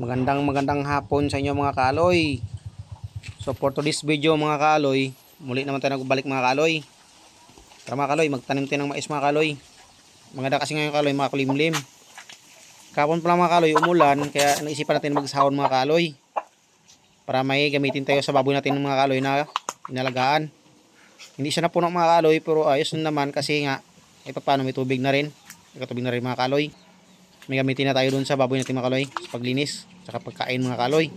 Magandang magandang hapon sa inyo mga kaaloy. So for today's video mga kaaloy, muli naman tayo nagbalik mga kaaloy. Tara mga kaaloy, magtanim tayo ng mais mga kaaloy. Maganda kasi ngayon kaaloy, mga kulimlim. Kapon pala mga kaaloy, umulan, kaya naisipan natin magsahon mga kaaloy. Para may gamitin tayo sa baboy natin ng mga kaaloy na inalagaan. Hindi siya napuno mga kaaloy, pero ayos na naman kasi nga, ito paano may tubig na rin. May na rin mga kaaloy may gamitin na tayo dun sa baboy natin mga kaloy. Sa paglinis saka pagkain mga kaloy.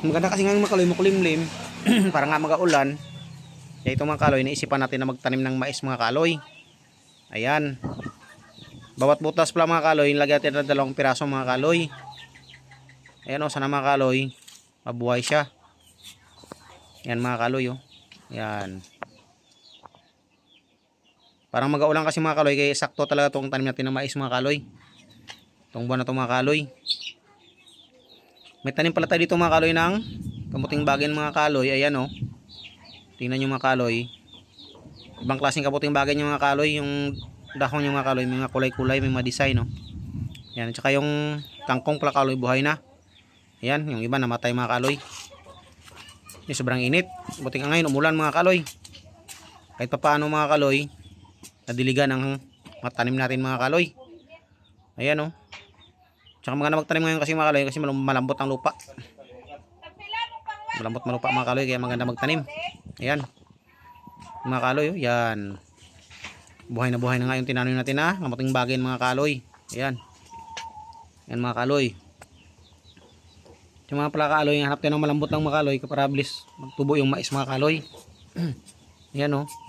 Maganda kasi nga mga kaloy makulimlim. Para nga magaulan. Kaya ito mga kaloy naisipan natin na magtanim ng mais mga kaloy. Ayan. Bawat butas pala mga kaloy lagyan natin ng dalawang piraso mga kaloy. Ayan o sana mga kaloy mabuhay siya. Yan mga kaloy o yan Parang mag-aulan kasi mga kaloy kaya sakto talaga itong tanim natin ng mais mga kaloy. Itong buwan na itong mga kaloy. May tanim pala tayo dito mga kaloy ng kamuting bagin mga kaloy. Ayan o. Oh. Tingnan nyo mga kaloy. Ibang klaseng kamuting bagin yung mga kaloy. Yung dahon yung mga kaloy. May mga kulay-kulay, may mga design o. Oh. Yan. Tsaka yung kangkong pala kaloy buhay na. Ayan. Yung iba namatay mga kaloy. Yung sobrang init. Buting nga ngayon umulan mga kaloy. Kahit pa paano mga kaloy nadiligan ang matanim natin mga kaloy. Ayan o oh. tsaka maganda magtanim ngayon kasi mga kaloy kasi malambot ang lupa. Malambot malupa mga kaloy kaya maganda magtanim. Ayan. Mga kaloy oh. yan. Buhay na buhay na nga yung tinanim natin ha kamating bagay mga kaloy. Ayan. Yan mga kaloy. Yung mga pala kaloy hanap tayo ng malambot ng mga kaloy para bilis magtubo yung mais mga kaloy. Ayan o oh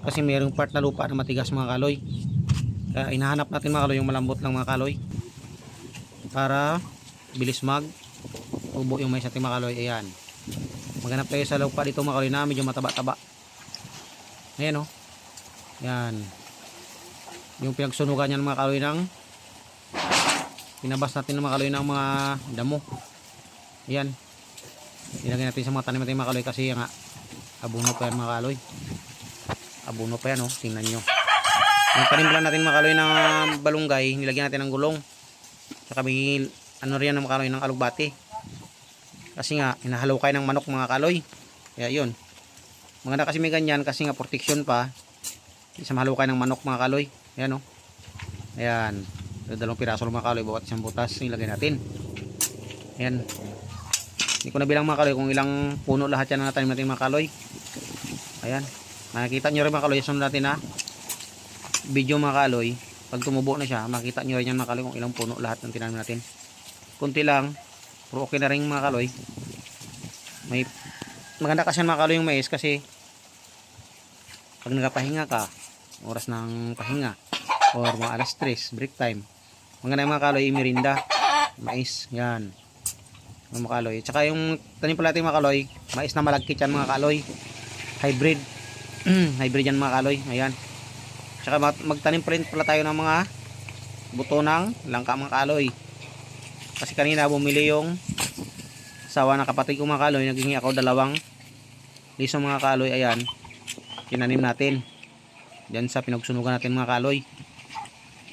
kasi mayroong part na lupa na matigas mga kaloy. Kaya inahanap natin mga kaloy yung malambot lang mga kaloy. Para bilis mag tubo yung mais natin mga kaloy. Ayan. Maghanap tayo sa lupa dito mga kaloy na medyo mataba-taba. Ayan o oh. yan yung pinagsunugan yan mga kaloy ng pinabas natin ng mga kaloy ng mga damo. Ayan. Ilagay natin sa mga tanim natin mga kaloy kasi nga abuno pa yan mga kaloy abuno pa yan oh. Tingnan nyo. Yung panimbalan natin makaloy ng balunggay nilagyan natin ng gulong. Saka may ano riyan ng makaloy ng alugbati. Kasi nga inahalaw kayo ng manok mga kaloy. Kaya yun. Maganda kasi may ganyan kasi nga protection pa. Isa mahalaw kayo ng manok mga kaloy. Ayan oh. Ayan. Dalawang piraso mga kaloy. Bawat isang butas nilagay natin. Ayan. Hindi ko na bilang mga kaloy kung ilang puno lahat yan na tanim natin mga kaloy. Ayan makikita nyo rin mga kaloy sunod natin na video mga kaloy. Pag tumubo na siya makita nyo rin yan mga kaloy kung ilang puno lahat ng tinanim natin. Kunti lang pero okay na rin mga kaloy. May maganda kasi mga kaloy yung mais kasi pag nagapahinga ka oras ng pahinga or mga alas 3 break time maganda yung mga kaloy imirinda mais yan. Mga kaloy. Tsaka yung tanim pala natin mga kaloy mais na malagkit yan mga kaloy. Hybrid hybrid yan mga kaloy. Ayan. Tsaka magtanim pa rin pala tayo ng mga buto ng langka mga kaloy. Kasi kanina bumili yung sawa ng kapatid ko mga kaloy. Naging ako dalawang liso mga kaloy. Ayan. Tinanim natin. Dyan sa pinagsunugan natin mga kaloy.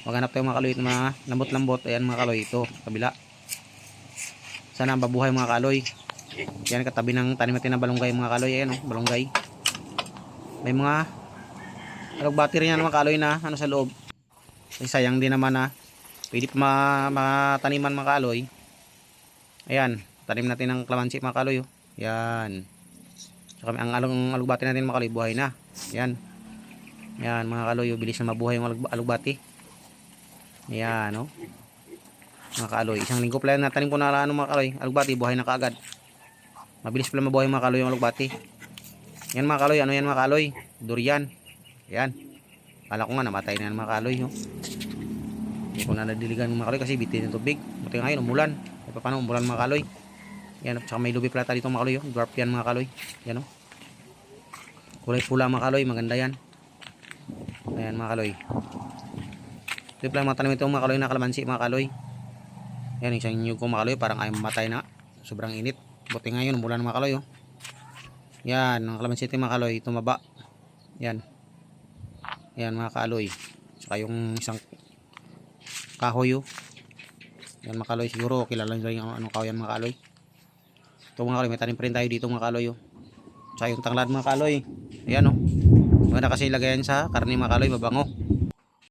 Maghanap tayo mga kaloy ng mga lambot lambot ayan mga kaloy ito kabila. Sana ang babuhay mga kaloy. Yan katabi ng tanim natin na balunggay mga kaloy. Ayan oh, balunggay may mga alog battery yan mga kaloy na ano sa loob. Kasi sayang din naman na pwede pa ma mataniman mga kaloy ayan tanim natin ng kalamansi mga kaloy oh. yan kami, ang alog, alugbati natin mga kaloy buhay na. Yan yan mga kaloy oh, bilis na mabuhay yung alug, alugbati yan oh. Mga kaloy isang linggo pala na tanim ko na ano mga kaloy alugbati buhay na kaagad. Mabilis pala mabuhay mga kaloy yung alugbati yan mga kaloy, ano yan mga kaloy? Durian. Yan. Kala ko nga namatay na yan mga kaloy. No? Hindi ko na nadiligan mga kaloy kasi bitin ng tubig. Buti ngayon umulan. E paano umulan mga kaloy? Yan. Tsaka may lubi plata dito mga kaloy. Oh. Dwarf yan mga kaloy. Yan o. Oh. Kulay pula mga kaloy. Maganda yan. Ayan mga kaloy. Ito pala mga tanim ito mga kaloy na kalamansi mga kaloy. Yan isang nyug ko mga kaloy. Parang ay mamatay na. Sobrang init. Buti ngayon umulan mga kaloy. Oh. Yan, mga kalamansi mga kaloy, tumaba. Yan. Yan mga kaloy. Saka yung isang kahoy oh. Yan mga kaloy, siguro kilala nyo yung ano kawayan mga kaloy. Ito mga kaloy, may tanim pa rin tayo dito mga kaloy. Oh. Yung tanglad mga kaloy. Ayan oh. Maganda kasi ilagay yan sa karne mga kaloy, mabango.